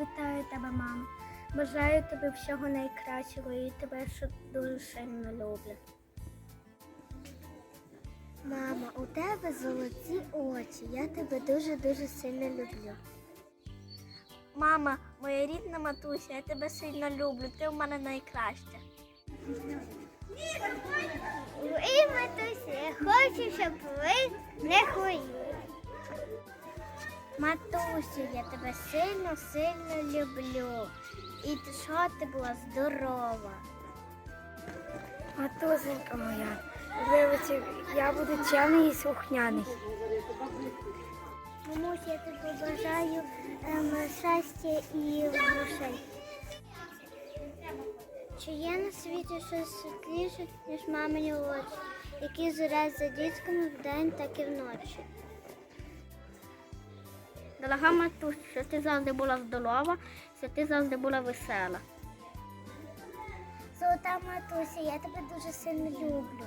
Вітаю тебе, мамо. Бажаю тобі всього найкращого і тебе дуже сильно люблю. Мама, у тебе золоті очі. Я тебе дуже-дуже сильно люблю. Мама, моя рідна матуся, я тебе сильно люблю. Ти в мене найкраща. Ви, матуся, я хочу, щоб ви не хворіли. Матусю, я тебе сильно, сильно люблю. І ти що ти була здорова. Матусенька моя, вибачте, я буду чемний і слухняний. Мамусь, я тобі бажаю ем, щастя і грошей. Чи є на світі щось світліше, ніж мамині очі, які зорять за дітками вдень, так і вночі? Дорога матусь, що ти завжди була здорова, що ти завжди була весела. Золота матуся, я тебе дуже сильно люблю.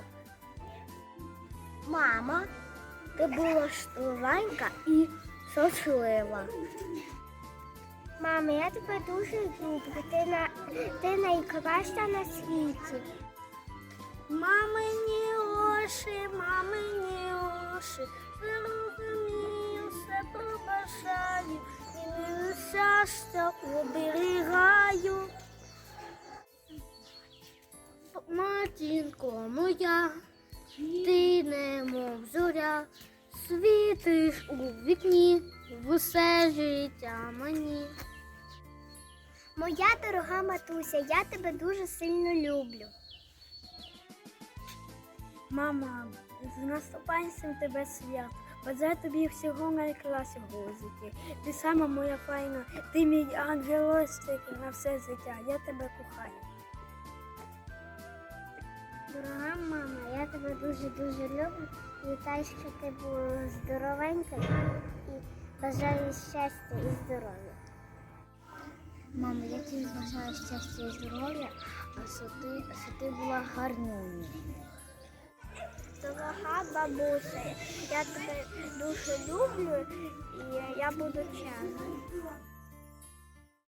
Мама, ти була штурванька і сочлива. Мама, я тебе дуже люблю. Ти, на, ти найкраща на світі. Побажаю, і мені щастя оберігаю. Матінко моя, ти немов зоря, світиш у вікні, в усе життя мені. Моя дорога матуся, я тебе дуже сильно люблю. Мама, з наступаючим тебе свят. Бажаю тобі всього найкращого у житті. Ти сама моя файна, ти мій ангелочок на все життя. Я тебе кохаю. Дорога мама, я тебе дуже-дуже люблю. Вітаю, що ти була здоровенька і бажаю щастя і здоров'я. Мама, я тобі бажаю щастя і здоров'я, а що ти, що ти була гарною. Дорога бабуся, я тебе дуже люблю і я буду чемною.